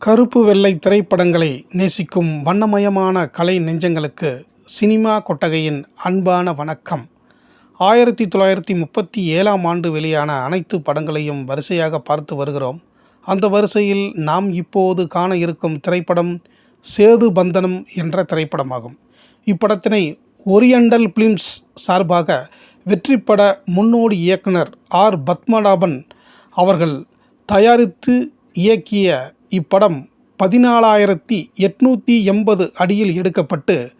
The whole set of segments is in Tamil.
கருப்பு வெள்ளை திரைப்படங்களை நேசிக்கும் வண்ணமயமான கலை நெஞ்சங்களுக்கு சினிமா கொட்டகையின் அன்பான வணக்கம். ஆயிரத்தி தொள்ளாயிரத்தி முப்பத்தி ஏழாம் ஆண்டு வெளியான அனைத்து படங்களையும் வரிசையாக பார்த்து வருகிறோம். அந்த வரிசையில் நாம் இப்போது காண இருக்கும் திரைப்படம் சேது பந்தனம் என்ற திரைப்படமாகும். இப்படத்தினை ஒரியண்டல் பிலிம்ஸ் சார்பாக வெற்றிப்பட முன்னோடி இயக்குனர் ஆர். பத்மநாபன் அவர்கள் தயாரித்து இயக்கிய இப்படம் பதினாலாயிரத்தி எட்நூற்றி எண்பது அடியில் எடுக்கப்பட்டு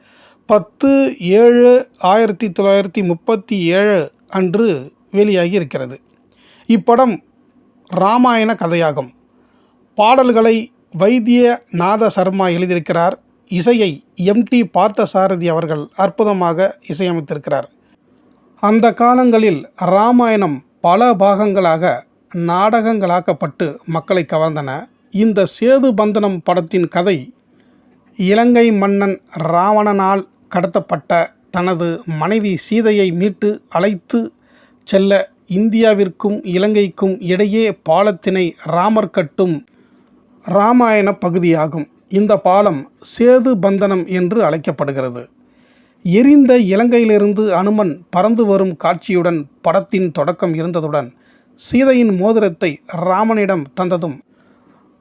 பத்து ஏழு ஆயிரத்தி தொள்ளாயிரத்தி முப்பத்தி ஏழு அன்று வெளியாகி இருக்கிறது இப்படம் ராமாயண கதையாகும். பாடல்களை வைத்திய நாத சர்மா எழுதியிருக்கிறார். இசையை எம்டி பார்த்தசாரதி அவர்கள் அற்புதமாக இசையமைத்திருக்கிறார். அந்த காலங்களில் ராமாயணம் பல பாகங்களாக நாடகங்களாக்கப்பட்டு மக்களை கவர்ந்தன. இந்த சேது பந்தனம் படத்தின் கதை இலங்கை மன்னன் ராவணனால் கடத்தப்பட்ட தனது மனைவி சீதையை மீட்டு அழைத்து செல்ல இந்தியாவிற்கும் இலங்கைக்கும் இடையே பாலத்தினை ராமர் கட்டும் இராமாயண பகுதியாகும். இந்த பாலம் சேது பந்தனம் என்று அழைக்கப்படுகிறது. எரிந்த இலங்கையிலிருந்து அனுமன் பறந்து வரும் காட்சியுடன் படத்தின் தொடக்கம் இருந்ததுடன் சீதையின் மோதிரத்தை ராமனிடம் தந்ததும்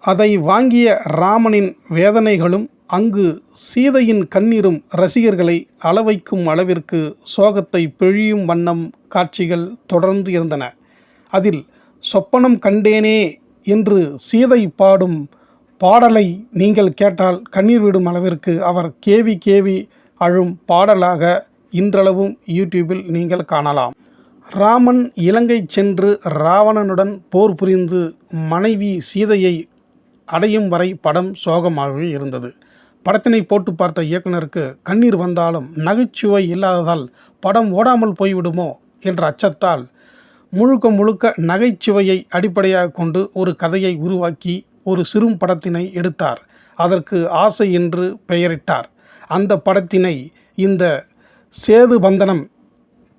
அதை வாங்கிய ராமனின் வேதனைகளும் அங்கு சீதையின் கண்ணீரும் ரசிகர்களை அளவைக்கும் அளவிற்கு சோகத்தை பிழியும் வண்ணம் காட்சிகள் தொடர்ந்து இருந்தன. அதில் சொப்பனம் கண்டேனே என்று சீதை பாடும் பாடலை நீங்கள் கேட்டால் கண்ணீர் விடும் அளவிற்கு அவர் கேவி கேவி அழும் பாடலாக இன்றளவும் யூடியூபில் நீங்கள் காணலாம். ராமன் இலங்கை சென்று ராவணனுடன் போர் புரிந்து மனைவி சீதையை அடையும் வரை படம் சோகமாகவே இருந்தது. படத்தினை போட்டு பார்த்த இயக்குனருக்கு கண்ணீர் வந்தாலும் நகைச்சுவை இல்லாததால் படம் ஓடாமல் போய்விடுமோ என்ற அச்சத்தால் முழுக்க முழுக்க நகைச்சுவையை அடிப்படையாக கொண்டு ஒரு கதையை உருவாக்கி ஒரு சிறும் படத்தினை எடுத்தார். அதற்கு ஆசை என்று பெயரிட்டார். அந்த படத்தினை இந்த சேது பந்தனம்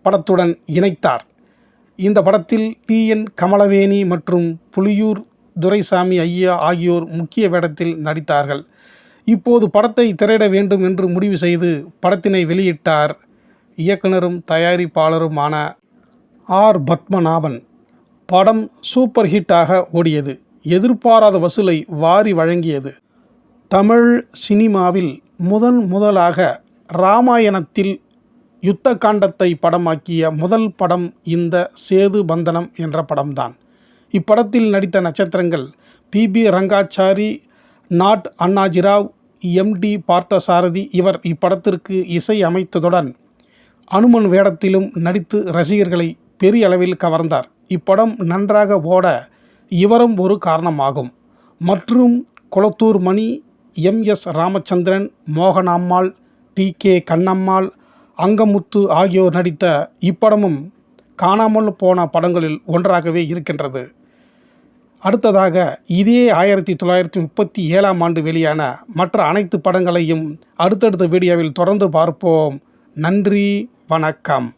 படத்துடன் இணைத்தார். இந்த படத்தில் டி என். கமலவேணி மற்றும் புலியூர் துரைசாமி ஐயா ஆகியோர் முக்கிய வேடத்தில் நடித்தார்கள். இப்போது படத்தை திரையிட வேண்டும் என்று முடிவு செய்து படத்தினை வெளியிட்டார் இயக்குனரும் தயாரிப்பாளருமான ஆர். பத்மநாபன். படம் சூப்பர் ஹிட்டாக ஓடியது. எதிர்பாராத வசூலை வாரி வழங்கியது. தமிழ் சினிமாவில் முதன் முதலாக ராமாயணத்தில் யுத்த காண்டத்தை படமாக்கிய முதல் படம் இந்த சேது பந்தனம் என்ற படம்தான். இப்படத்தில் நடித்த நட்சத்திரங்கள் P B Rangachari Nat Annajirao M D Parthasarathy இவர் இப்படத்திற்கு இசை அமைத்ததுடன் அனுமன் வேடத்திலும் நடித்து ரசிகர்களை பெரிய அளவில் கவர்ந்தார். இப்படம் நன்றாக ஓட இவரும் ஒரு காரணமாகும். மற்றும் Kulathur Mani M. S. Ramachandran Mohanammal T. K. Kannammal Angamuthu ஆகியோர் நடித்த இப்படமும் காணாமல் போன படங்களில் ஒன்றாகவே இருக்கின்றது. அடுத்ததாக இதே ஆயிரத்தி தொள்ளாயிரத்தி முப்பத்தி ஏழாம் ஆண்டு வெளியான மற்ற அனைத்து படங்களையும் அடுத்தடுத்த வீடியோவில் தொடர்ந்து பார்ப்போம். நன்றி வணக்கம்.